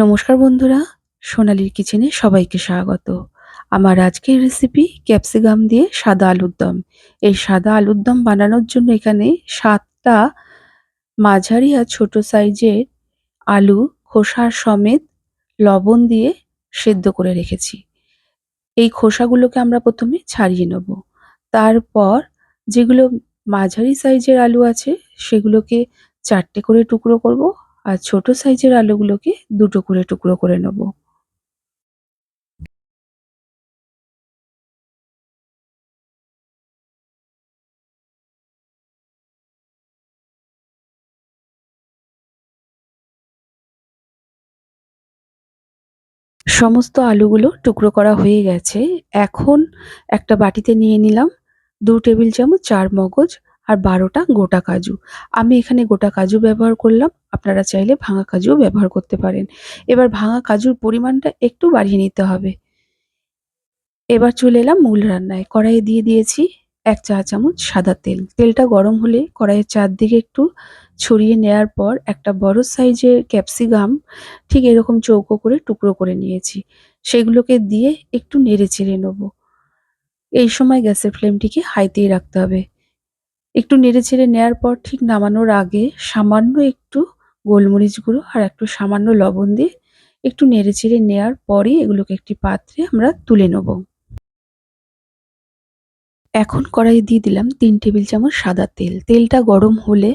নমস্কার বন্ধুরা, সোনালির কিচেনে সবাইকে স্বাগত। আমার আজকের রেসিপি ক্যাপসিকাম দিয়ে সাদা আলুর দম। এই সাদা আলুর দম বানানোর জন্য এখানে সাতটা মাঝারি আর ছোট সাইজের আলু, খোসা সমেত লবণ দিয়ে সেদ্ধ করে রেখেছি। এই খোসাগুলোকে আমরা প্রথমে ছাড়িয়ে নেব। তারপর যেগুলো মাঝারি সাইজের আলু আছে, সেগুলোকে চারটে করে টুকরো করব। আর ছোট সাইজের আলুগুলোকে দুটো করে টুকরো করে নেব। সমস্ত আলুগুলো টুকরো করা হয়ে গেছে। এখন একটা বাটিতে নিয়ে নিলাম দু টেবিল চামচ চার মগজ আর বারোটা গোটা কাজু। আমি এখানে গোটা কাজু ব্যবহার করলাম। আপনারা চাইলে ভাঙা কাজুও ব্যবহার করতে পারেন। এবার ভাঙা কাজুর পরিমাণটা একটু বাড়িয়ে নিতে হবে। এবার চলে এলাম মূল রান্নায়। কড়াইয়ে দিয়ে দিয়েছি এক চা চামচ সাদা তেল। তেলটা গরম হলে কড়াইয়ের চারদিকে একটু ছড়িয়ে নেওয়ার পর একটা বড় সাইজের ক্যাপসিকাম, ঠিক এরকম চৌকো করে টুকরো করে নিয়েছি। সেগুলোকে দিয়ে একটু নেড়ে চেড়ে নেব। এই সময় গ্যাসের ফ্লেমটিকে হাইতেই রাখতে হবে। একটু নেড়ে ছেড়ে নেওয়ার পর ঠিক নামানোর আগে সামান্য একটু গোলমরিচ গুঁড়ো আর একটু সামান্য লবণ দিয়ে একটু নেড়ে ছেড়ে নেওয়ার পরই এগুলোকে একটি পাত্রে আমরা তুলে নেব। এখন কড়াই দিয়ে দিলাম তিন টেবিল চামচ সাদা তেল। তেলটা গরম হলে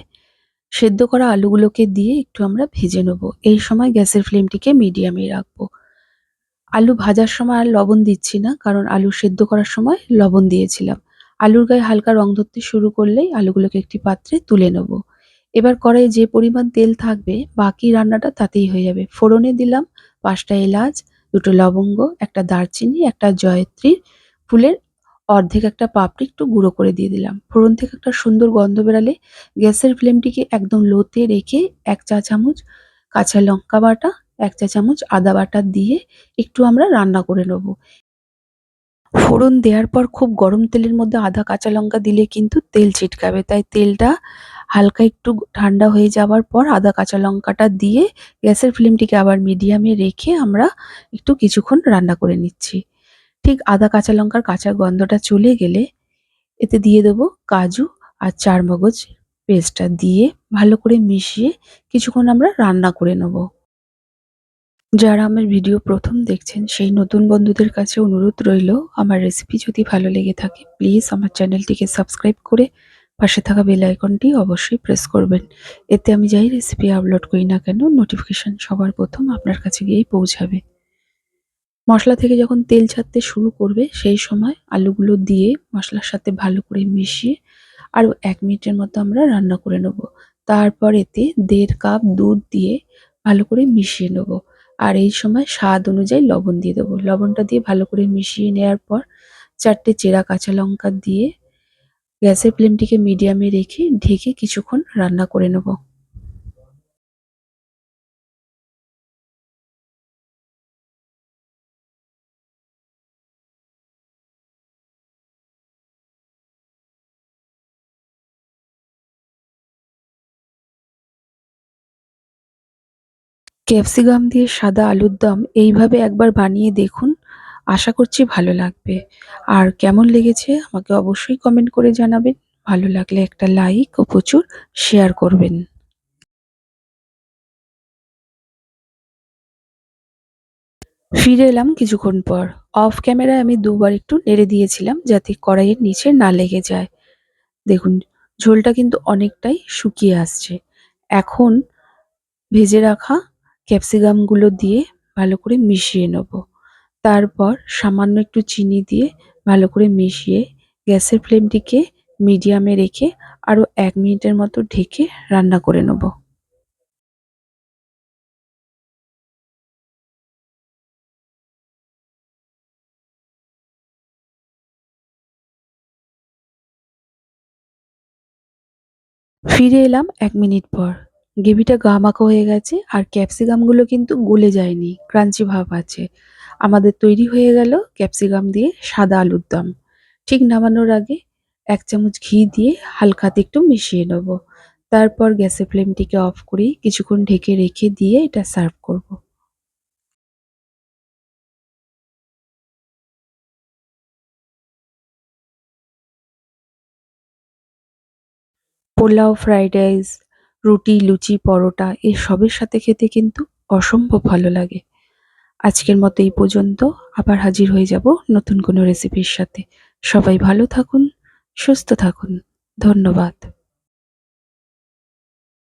সেদ্ধ করা আলুগুলোকে দিয়ে একটু আমরা ভেজে নেব। এই সময় গ্যাসের ফ্লেমটিকে মিডিয়ামে রাখব। আলু ভাজার সময় আর লবণ দিচ্ছি না, কারণ আলু সেদ্ধ করার সময় লবণ দিয়েছিলাম। আলুর গায়ে হালকা রং ধরতে শুরু করলেই আলুগুলোকে একটি পাত্রে তুলে নেব। এবার কড়াইয়ে যে পরিমাণ তেল থাকবে, বাকি রান্নাটা তাতেই হয়ে যাবে। ফোড়নে দিলাম পাঁচটা এলাচ, দুটো লবঙ্গ, একটা দারচিনি, একটা জয়ত্রীর ফুলের অর্ধেক একটা পাপড়ি একটু গুঁড়ো করে দিয়ে দিলাম। ফোড়ন থেকে একটা সুন্দর গন্ধ বেরালে গ্যাসের ফ্লেমটিকে একদম লোতে রেখে এক চা চামচ কাঁচা লঙ্কা বাটা, এক চা চামচ আদা বাটা দিয়ে একটু আমরা রান্না করে নেব। ফোড়ন দেওয়ার পর খুব গরম তেলের মধ্যে আধা কাঁচা লঙ্কা দিলে কিন্তু তেল ছিটকাবে। তাই তেলটা হালকা একটু ঠান্ডা হয়ে যাওয়ার পর আদা কাঁচা লঙ্কাটা দিয়ে গ্যাসের ফ্লেমটিকে আবার মিডিয়ামে রেখে আমরা একটু কিছুক্ষণ রান্না করে নিচ্ছি। ঠিক আদা কাঁচা লঙ্কার কাঁচা গন্ধটা চলে গেলে এতে দিয়ে দেবো কাজু আর চার মগজ পেস্টটা দিয়ে ভালো করে মিশিয়ে কিছুক্ষণ আমরা রান্না করে নেব। যারা আমার ভিডিও প্রথম দেখছেন, সেই নতুন বন্ধুদের কাছে অনুরোধ রইল, আমার রেসিপি যদি ভালো লেগে থাকে প্লিজ আমার চ্যানেলটিকে সাবস্ক্রাইব করে পাশে থাকা বেল আইকনটি অবশ্যই প্রেস করবেন। এতে আমি যাই রেসিপি আপলোড করি না কেন নোটিফিকেশান সবার প্রথম আপনার কাছে গিয়েই পৌঁছাবে। মশলা থেকে যখন তেল ছাড়তে শুরু করবে, সেই সময় আলুগুলো দিয়ে মশলার সাথে ভালো করে মিশিয়ে আরও এক মিনিটের মতো আমরা রান্না করে নেব। তারপর এতে দেড় কাপ দুধ দিয়ে ভালো করে মিশিয়ে নেব। আর এই সময় স্বাদ অনুযায়ী লবণ দিয়ে দেবো। লবণটা দিয়ে ভালো করে মিশিয়ে নেওয়ার পর চারটে চেরা কাঁচা লঙ্কা দিয়ে গ্যাসের ফ্লেমটিকে মিডিয়ামে রেখে ঢেকে কিছুক্ষণ রান্না করে নেব। ক্যাপসিকাম দিয়ে সাদা আলুর দম এইভাবে একবার বানিয়ে দেখুন। আশা করছি ভালো লাগবে। আর কেমন লেগেছে আমাকে অবশ্যই কমেন্ট করে জানাবেন। ভালো লাগলে একটা লাইক ও প্রচুর শেয়ার করবেন। ফিরে এলাম কিছুক্ষণ পর। অফ ক্যামেরায় আমি দুবার একটু নেড়ে দিয়েছিলাম যাতে কড়াইয়ের নিচে না লেগে যায়। দেখুন, ঝোলটা কিন্তু অনেকটাই শুকিয়ে আসছে। এখন ভেজে রাখা ক্যাপসিকামগুলো দিয়ে ভালো করে মিশিয়ে নেব। তারপর সামান্য একটু চিনি দিয়ে ভালো করে মিশিয়ে গ্যাসের ফ্লেমটিকে মিডিয়ামে রেখে আরও এক মিনিটের মতো ঢেকে রান্না করে নেব। ফিরে এলাম এক মিনিট পর। গ্রেভিটা গামাখো হয়ে গেছে আর ক্যাপসিকামগুলো কিন্তু গলে যায়নি ক্রাঞ্চি ভাব আছে। আমাদের তৈরি হয়ে গেল ক্যাপসিকাম দিয়ে সাদা আলুর দম। ঠিক নামানোর আগে এক চামচ ঘি দিয়ে হালকাতে একটু মিশিয়ে নেব। তারপর গ্যাসের ফ্লেমটিকে অফ করি কিছুক্ষণ ঢেকে রেখে দিয়ে এটা সার্ভ করব। পোলাও, ফ্রাইড রাইস রুটি, লুচি, পরোটা এসবের সাথে খেতে কিন্তু অসম্ভব ভালো লাগে। আজকের মতো এই পর্যন্ত। আবার হাজির হয়ে যাব নতুন কোনো রেসিপির সাথে। সবাই ভালো থাকুন, সুস্থ থাকুন। ধন্যবাদ।